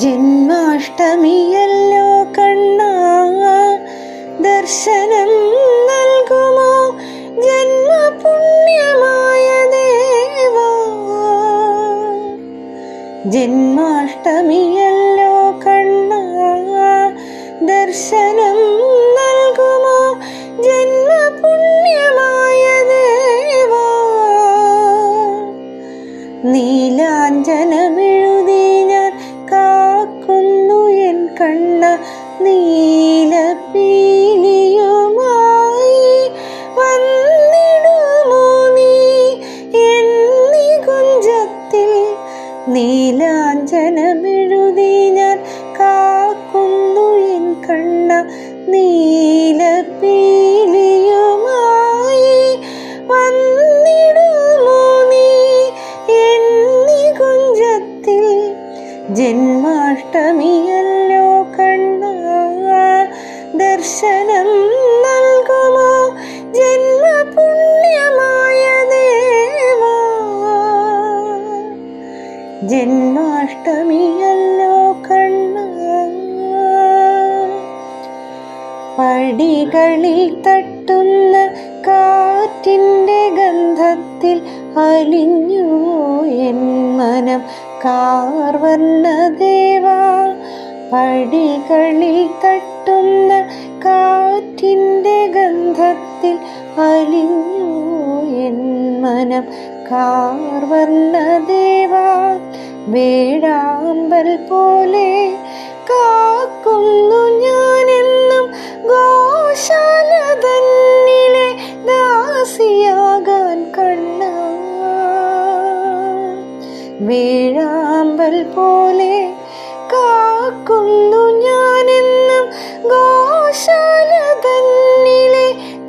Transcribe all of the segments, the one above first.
ജന്മാഷ്ടമിയല്ലോ കണ്ണ ദർശനം നൽകുമോ ജന്മപുണ്യമായ ദേവ? ജന്മാഷ്ടമിയല്ലോ കണ്ണ ദർശനം നൽകുമോ ജന്മപുണ്യമായ ദേവ? നീലാഞ്ജനമെഴുതി കണ്ണ നീലപ്പീലിയുമായി വന്നിടുമോ നീ? എന്നി കുഞ്ചത്തിൽ നീലാഞ്ജനമെഴുതി ഞാൻ കാക്കുന്നു എൻ കണ്ണ നീലപ്പീലിയുമായി വന്നിടുമോ നീ? എന്നി കുഞ്ചത്തിൽ ജന്മാഷ്ടമിയല്ലോ പടികളിൽ തട്ടുന്ന കാറ്റിന്റെ ഗന്ധത്തിൽ അലിഞ്ഞു എൻ മനം കാർവർണ ദേവാ. പടികളിൽ തട്ടുന്ന കാറ്റിന്റെ ഗന്ധത്തിൽ അലിഞ്ഞു എൻ മനം കാർവർണ ദേവാ. വേഴാമ്പൽ പോലെ കാക്കുന്നു ഞാനെന്നും ഗോശാല തന്നിലെ ദാസിയാകാൻ കണ്ണ. വീഴാമ്പൽ പോലെ കാക്കുന്നു ഞാനെന്നും ഗോശാലതന്നിലെ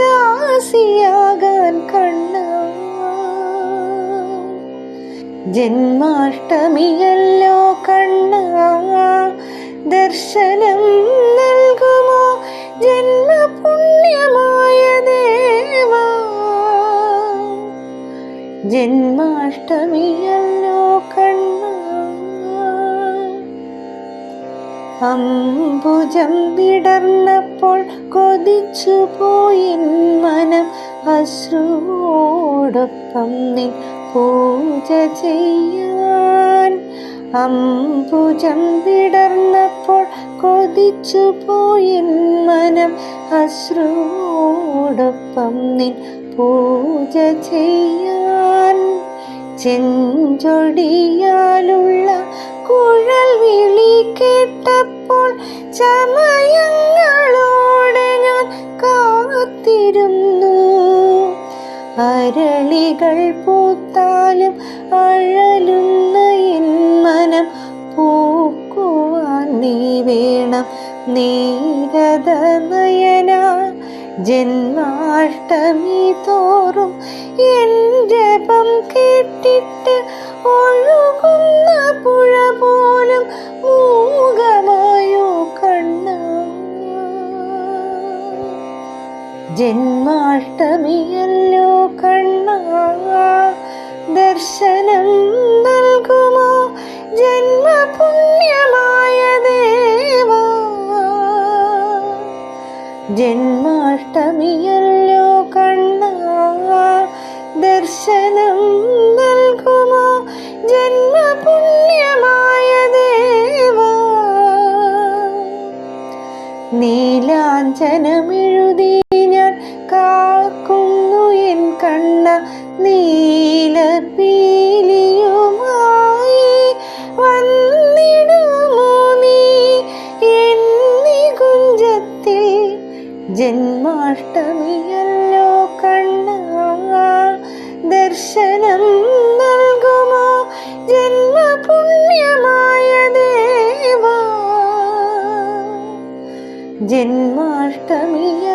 ദാസിയാകാൻ കണ്ണ. ജന്മാഷ്ടമിയല്ലോ കണ്ണ ദർശനം നൽകുമോ ജന്മപുണ്യമായ ദേവാ. ജന്മാഷ്ടമിയല്ലോ കണ്ണ. അംബുജം വിടർന്നപ്പോൾ കൊതിച്ചു പോയി മനം. അശ്രുവോടൊപ്പം നിൻ പൂജ ചെയ്യാൻ. അംബുജം വിടർന്നപ്പോൾ കൊതിച്ചു പോയി മനം അശ്രുവോടൊപ്പം നിൻ പൂജ ചെയ്യാൻ. ചെഞ്ചൊടിയാലുള്ള കുഴൽ വിളി കേട്ടപ്പോൾ ചമയങ്ങളോടെ ഞാൻ കാത്തിരുന്നു. അരളികൾ പൂത്താലും അഴലുന്ന എൻ മനം പൂക്കുവാൻ നീ വേണം നീരത നയന ജന്മാഷ്ടമി തോറും എൻ ജപം കേട്ടിട്ട് ഒഴുകുന്ന പുഴ പോലും മൂകമായോ കണ്ണ. ജന്മാഷ്ടമിയല്ലോ കണ്ണ. ദർശനം ജന്മാഷ്ടമിയല്ലോ കണ്ണ ദർശനം നൽകുമോ ജന്മപുണ്യമായ ദേവ. നീലാഞ്ചനമെഴുതി ഞാൻ കാക്കുന്നു എൻ കണ്ണ നീലപ്പീലിയുമായി ജന്മാഷ്ടമിയല്ലോ കണ്ണ. ദർശനം നൽകുമോ ജന്മപുണ്യമായ ദേവാ. ജന്മാഷ്ടമിയല്ലോ കണ്ണ